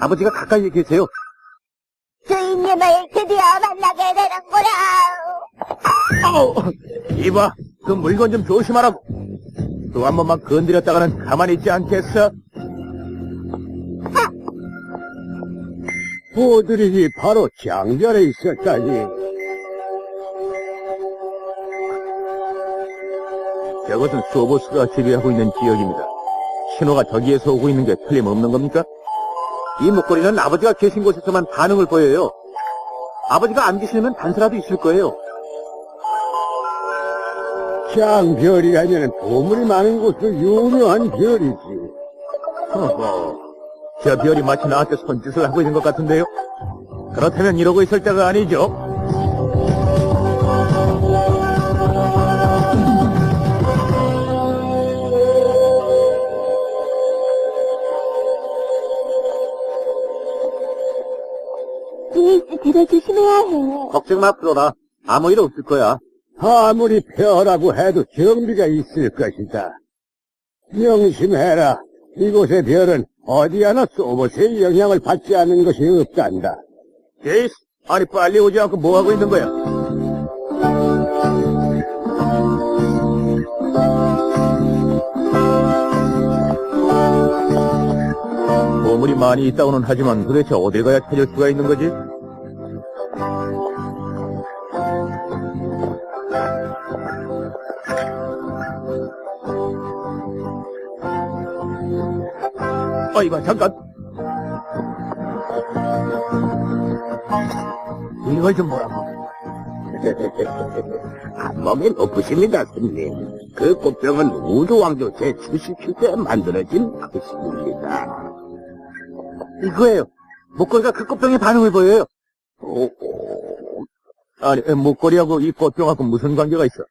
아버지가 가까이에 계세요. 주인님을 드디어 만나게 되는구나. 아우, 이봐, 그 물건 좀 조심하라고. 또 한 번만 건드렸다가는 가만히 있지 않겠어? 보드릭이 바로 장전에 있었다니. 저것은 소보스가 지배하고 있는 지역입니다. 신호가 저기에서 오고 있는 게 틀림없는 겁니까? 이 목걸이는 아버지가 계신 곳에서만 반응을 보여요. 아버지가 안 계시면 단서라도 있을 거예요. 장별이라면 보물이 많은 곳으로 유명한 별이지. 허허, 저 별이 마치 나한테 손짓을 하고 있는 것 같은데요? 그렇다면 이러고 있을 때가 아니죠? 제발 조심해야 해. 걱정 마, 프로라. 아무 일 없을 거야. 아무리 펴라고 해도 정비가 있을 것이다. 명심해라. 이곳의 별은 어디 하나 소봇의 영향을 받지 않는 것이 없단다. 제이스, 아니 빨리 오지 않고 뭐 하고 있는 거야? 보물이 많이 있다고는 하지만 도대체 어딜 가야 찾을 수가 있는 거지? 어, 이봐, 잠깐. 이걸 좀 보라고. 한몸에 높으십니다, 손님. 그 꽃병은 우주왕조 제77대 에 만들어진 것입니다. 이거예요. 목걸이가 그 꽃병에 반응을 보여요. 오, 아니, 에, 목걸이하고 이 꽃병하고 무슨 관계가 있어?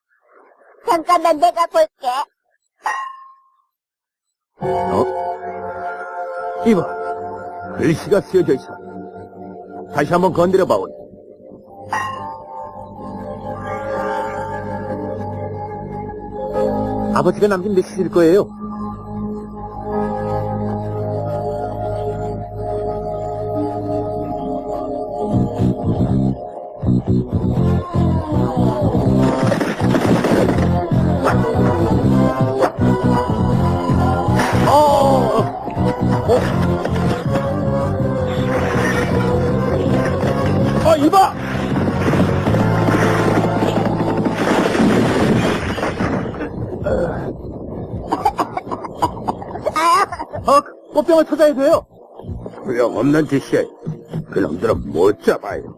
잠깐만 내가 볼게. 어? 이봐. 글씨가 쓰여져 있어. 다시 한번 건드려봐, 우리. 아버지가 남긴 메시지일 거예요. 꽃병을 찾아야 돼요. 소용없는 짓이야. 그놈들은 못 잡아요.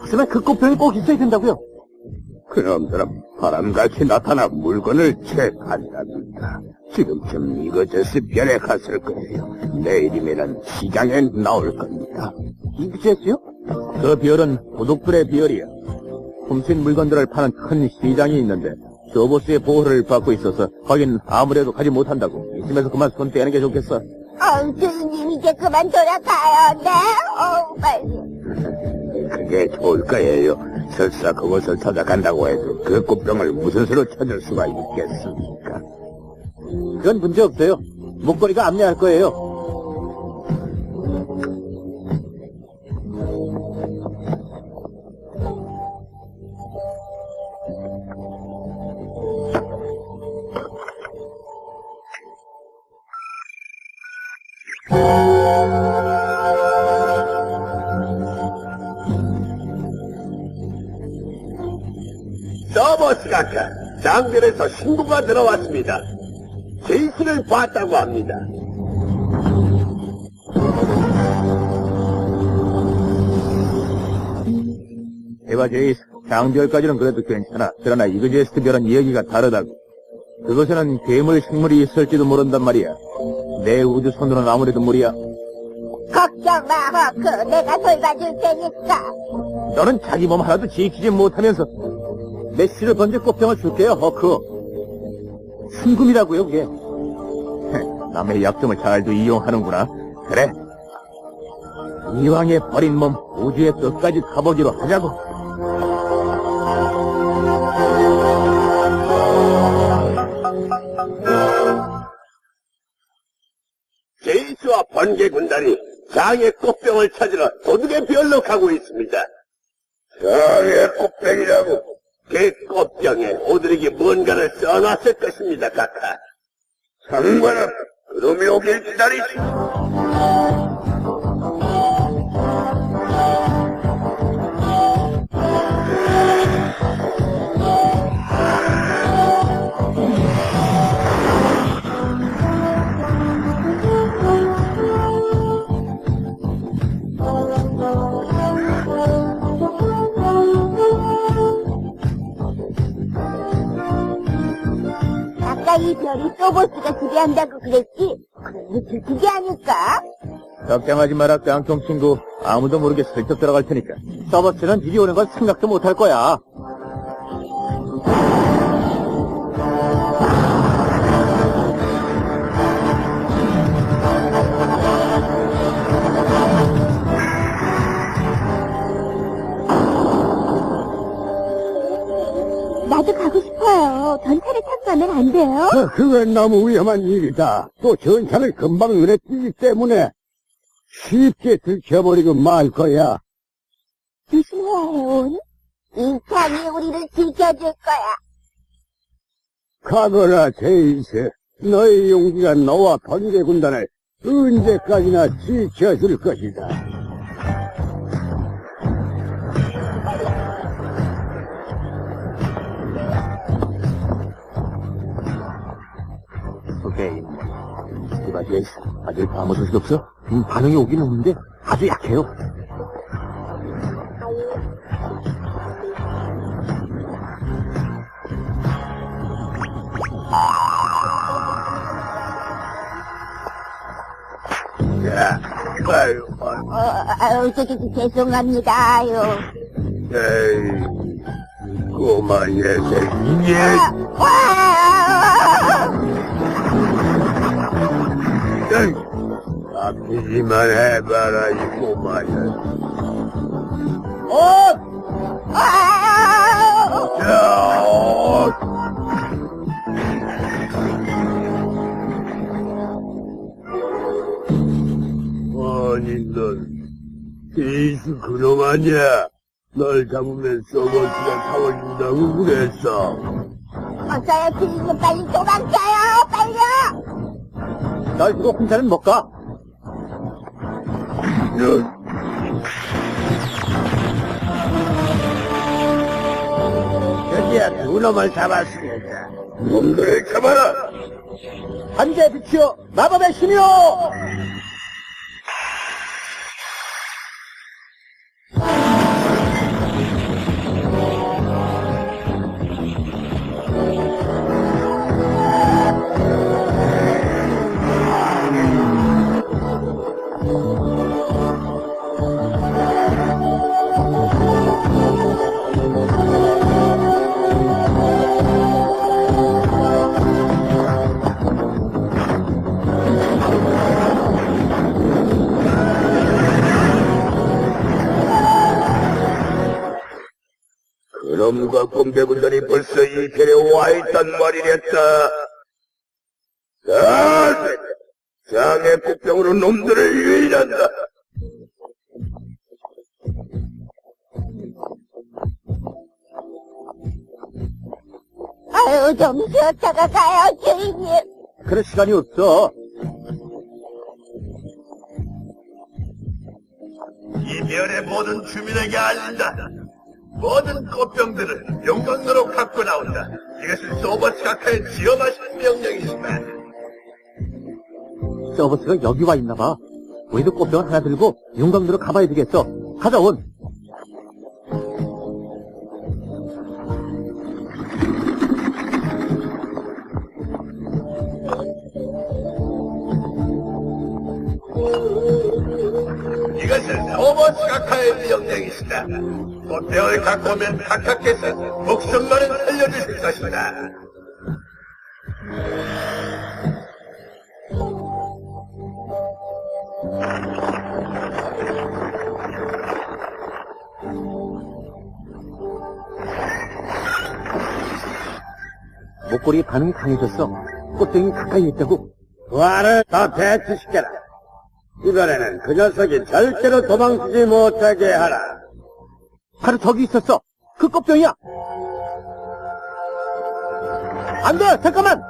하지만 그 꽃병이 꼭 있어야 된다고요. 그놈들은 바람같이 나타나 물건을 채한답니다. 지금쯤 이거저스 별에 갔을 거예요. 내일이면 시장에 나올 겁니다. 이그제스요? 그 별은 도둑들의 별이야. 훔친 물건들을 파는 큰 시장이 있는데 조보스의 보호를 받고 있어서 거긴 아무래도 가지 못한다고. 이쯤에서 그만 손 떼는 게 좋겠어. 어, 주인님 이제 그만 돌아가요. 네? 어, 빨리. 그게 좋을 거예요. 설사 그곳을 찾아간다고 해도 그 꽃병을 무슨 수로 찾을 수가 있겠습니까? 그건 문제 없어요. 목걸이가 안내할 거예요. 장별에서 신고가 들어왔습니다. 제이스를 봤다고 합니다. 에바 제이스, 장별까지는 그래도 괜찮아. 그러나 이그제스트 별은 이야기가 다르다고. 그것에는 괴물 생물이 있을지도 모른단 말이야. 내 우주선으로는 아무래도 무리야. 걱정 마, 허크. 내가 돌봐줄 테니까. 너는 자기 몸 하나도 지키지 못하면서 메시를 번질 꽃병을 줄게요, 허크. 순금이라고요, 그게. 남의 약점을 잘도 이용하는구나. 그래. 이왕에 버린 몸 우주의 끝까지 가보기로 하자고. 제이스와 번개 군단이 장의 꽃병을 찾으러 도둑의 별로 가고 있습니다. 장의 꽃병이라고 그 꽃병에 오드릭이 뭔가를 써놨을 것입니다, 카카. 상관없, 그놈이 오길 기다리지. 아까 이 별이 소보스가 지배한다고 그랬지? 그럼 들키게 아닐까? 걱정하지 마라, 깡통 친구. 아무도 모르게 슬쩍 들어갈 테니까. 서버스는 이리 오는 건 생각도 못 할 거야. 나도 가고 싶어 요. 전차를 타고 가면 안 돼요? 어, 그건 너무 위험한 일이다. 또 전차를 금방 눈에 띄기 때문에 쉽게 들켜버리고 말 거야. 조심해야 해, 온. 이 창이 우리를 지켜줄 거야. 가거라, 제이스. 너의 용기가 너와 번개 군단을 언제까지나 지켜줄 것이다. 오케이. 스티바디에스, 아직 아무 소식 없어? 음, 반응이 오긴 오는데 아주 약해요. 야, 아유, 어, 아유, 저, 저, 저, 죄송합니다요. 에이, 꼬마 녀석, 예. 와! 에이, 아프지만 해봐라, 이 꼬마 녀석. 어! 와! 야, 아니, 넌, 제이스 그놈 아니야? 널 잡으면 서버스가 타워준다고 그랬어. 어서요, 주인님 빨리 도망쳐요! 빨리요! 날 두고 혼자는 못 가. 너, 드디어 그놈을 잡았습니다. 놈들을 잡아라! 한재 빛이여, 마법의 신이여! 공배군단이 벌써 이 편에 와 있단 말이랬다. 자, 장의 국병으로 놈들을 유인한다. 아유, 좀 쉬었다가 가요, 주인님. 그럴 시간이 없어. 이 별의 모든 주민에게 알린다. 모든 꽃병들을 용광로로 갖고 나온다. 이것은 소버스 카카의 지엄하신 명령이다. 서버스가 여기 와 있나 봐. 우리도 꽃병을 하나 들고 용광로로 가봐야 되겠어. 가자, 온. 카카의 명령이시다. 꽃병을 갖고 오면 카카께서 목숨만은 살려주실 것이다. 목걸이 반응이 강해졌어. 꽃병이 가까이 있다고. 부하를 더 배치시켜라. 이번에는 그 녀석이 절대로 도망치지 못하게 하라. 바로 저기 있었어. 그 꽃병이야. 안 돼! 잠깐만!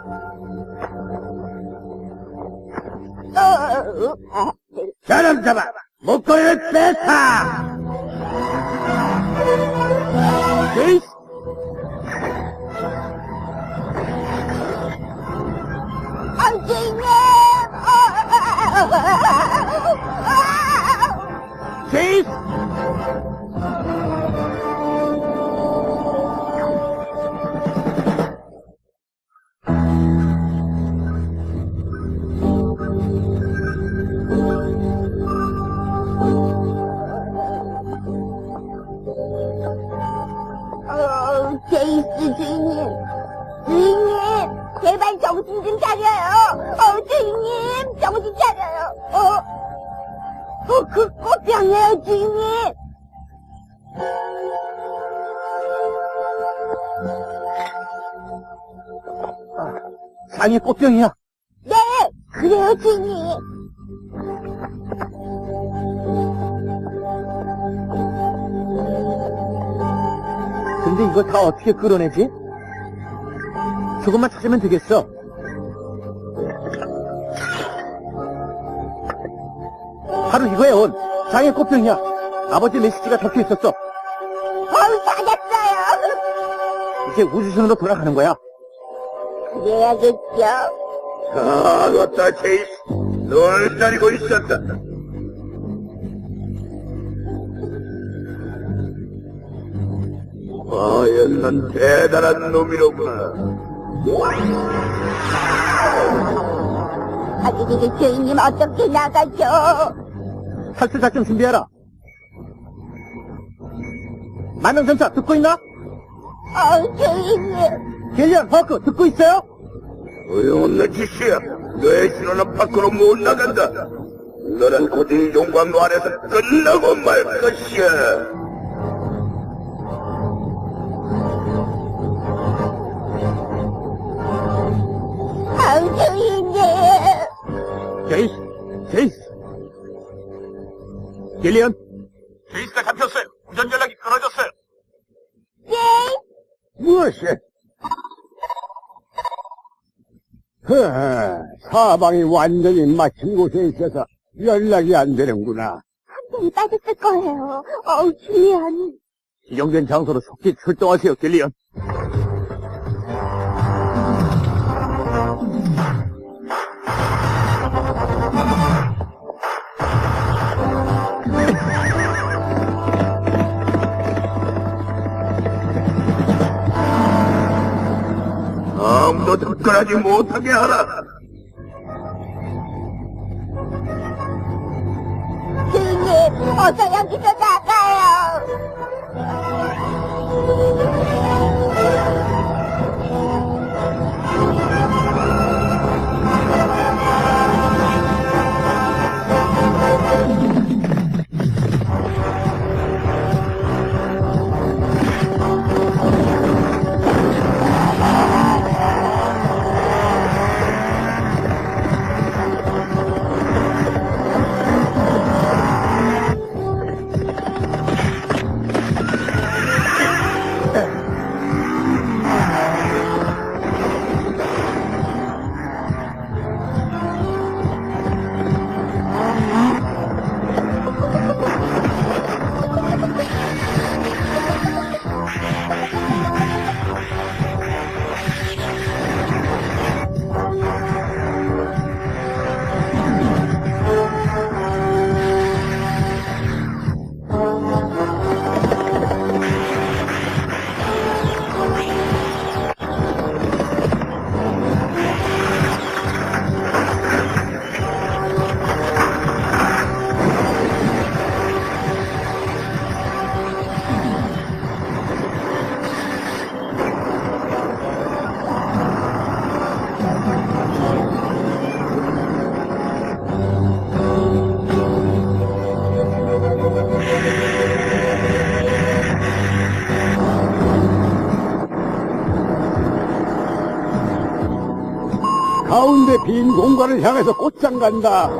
어, 아, 사람 잡아! 목걸이를 뺏어! 제이스! 선생 님! 상의 꽃병이야. 네, 그래요, 주인님. 근데 이걸 다 어떻게 끌어내지? 조금만 찾으면 되겠어. 바로 이거야, 온. 장의 꽃병이야. 아버지 메시지가 적혀 있었어. 어우, 찾았어요. 이제 우주선으로 돌아가는 거야. 그래야겠죠. 아, 왔다, 제이스. 널 기다리고 있었다. 과연 넌 대단한 놈이로구나. 아저씨 주인님 어떻게 나가죠? 탈출 작전 준비해라. 만능전차 듣고 있나? 어, 주인님. 갤리언, 허크 듣고 있어요? 소용없는 짓이야. 너의 신호는 밖으로 못 나간다. 너는 곧 이 용광로 안에서 끝나고 말 것이야. 제이스, 제이스. 갤리언. 제이스가 잡혔어요. 우전 연락이 끊어졌어요. 네. 무엇이? 허, 사방이 완전히 막힌 곳에 있어서 연락이 안 되는구나. 한동이 빠졌을 거예요. 어우, 주연. 지정된 장소로 속히 출동하세요, 갤리언. 아무도 접근하지 못하게 하라. 어서 여기서 나가요. 빈 공간을 향해서 곧장 간다.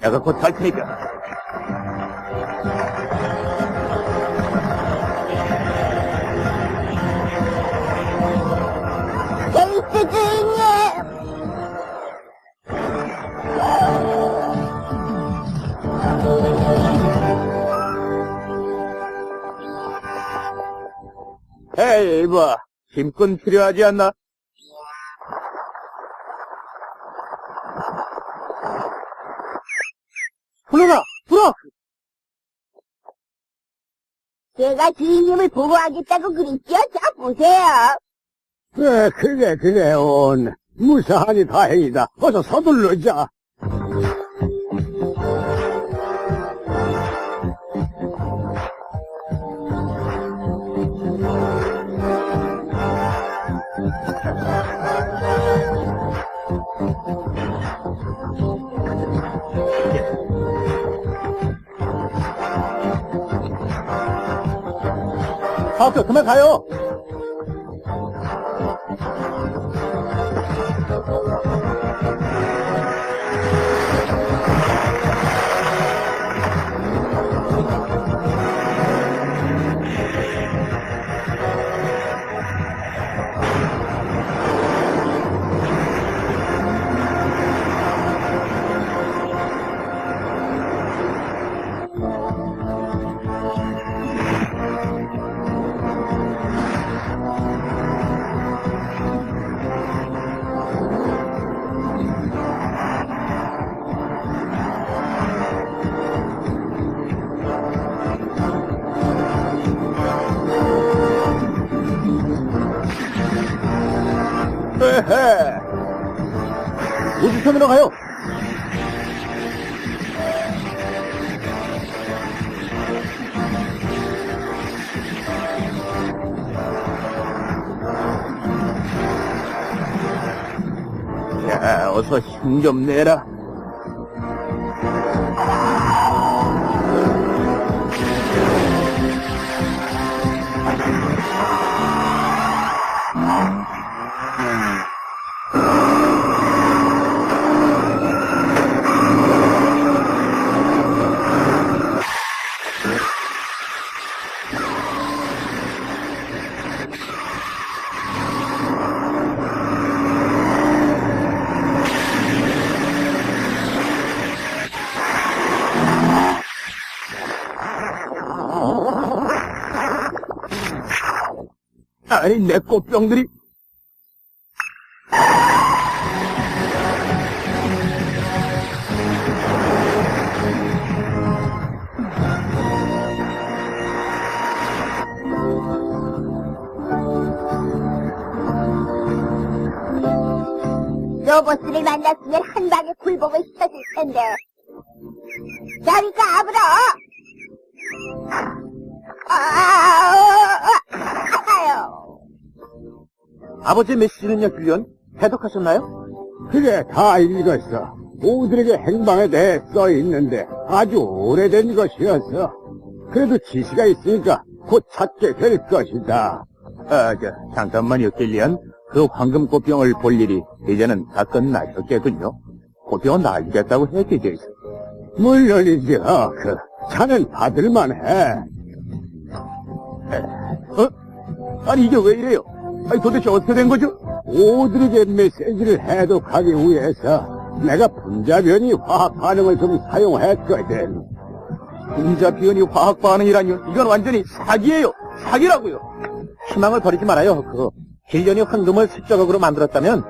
내가 곧 갈 테니까. 에이, 이봐. 힘꾼 필요하지 않나? 제가 주인님을 보호하겠다고 그랬죠? 자, 보세요. 네, 그래, 그래, 온. 무사하니 다행이다. 어서 서둘러자. 나왔어. 그만 가요. 네. 에헤. 우주편으로 가요. 야, 어서 힘 좀 내라. 아니 내 꽃병들이 로봇을 만났으면 한 방에 굴복을 시켜줄 텐데. 자니까 아브라! 아요. 아, 아, 아, 아, 아, 아, 아, 아, 아. 아버지의 메시지는요, 귤리언? 해독하셨나요? 그게 다 읽었어. 모두에게 행방에 대해 써 있는데 아주 오래된 것이었어. 그래도 지시가 있으니까 곧 찾게 될 것이다. 아, 저, 잠깐만요, 길리언. 그 황금꽃병을 볼 일이 이제는 다 끝나셨겠군요. 꽃병은 날리겠다고 했지, 물론이죠. 그, 차는 받을만 해. 어? 아니, 이게 왜 이래요? 아니 도대체 어떻게 된 거죠? 오드릭의 메시지를 해독하기 위해서 내가 분자변이 화학 반응을 좀 사용했거든. 분자변이 화학 반응이라니요? 이건 완전히 사기예요. 사기라고요. 희망을 버리지 말아요. 그 길년이 황금을 수적으로 만들었다면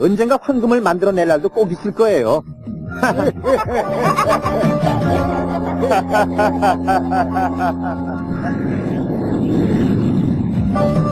언젠가 황금을 만들어낼 날도 꼭 있을 거예요.